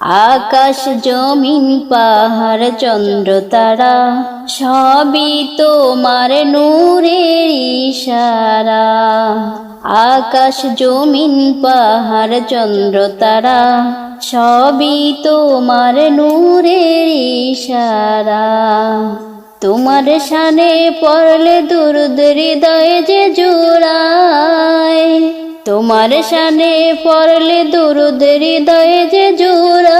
আকাশ, জমিন, পাহাড়, চন্দ্র, তারা, সবই তোমার নূরের ইশারা। আকাশ, জমিন, পাহাড়, চন্দ্র, তারা, সবই তোমার নূরের ইশারা। তোমার শানে পড়লে দুরুদ হৃদয় যে জোড়ায় তোমার শানে পড়লে দুরুদ হৃদয়ে যে জোড়ায়।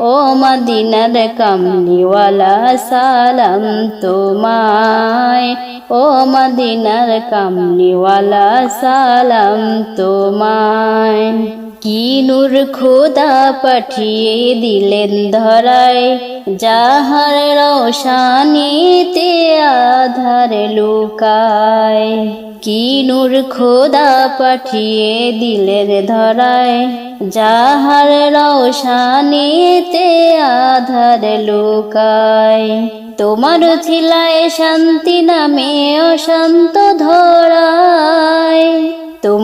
ও মদিনার কামনিওয়ালা সালাম তোমায়। ও মদিনার কামনিওয়ালা সালাম তোমায়। কি নূর খোদা পাঠিয়ে দিলেন ধরায়। যাহার রোশানিতে আধার লুকায়। কি নূর খোদা পাঠিয়ে দিলেন ধরায়। যাহার রোশানিতে আধার লুকায়। তোমার ছিলায় শান্তি নামে অশান্ত ধরায়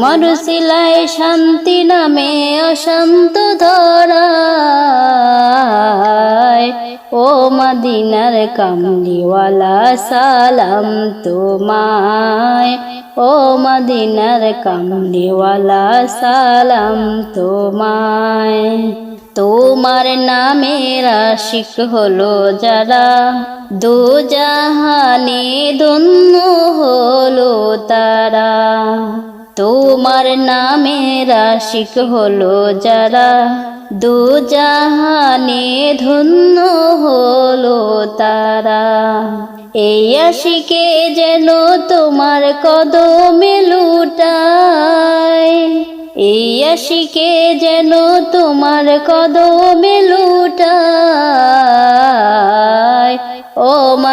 তোমার শান্তি নামে অশান্ত ধরায়। ও মদিনার কামলিওয়ালা, সালাম তোমায়। ও মদিনার কামলিওয়ালা, সালাম তোমায়। তোমার নামের আশিক হলো যারা, দু জাহানে দন্য হলো তারা। তোমার নামে রাশিক হলো যারা। দু জাহানে ধন্য হলো তারা। এই আশিকে যেন তোমার কদমে লুটায়। এই আশিকে যেন তোমার কদমে লুটায়।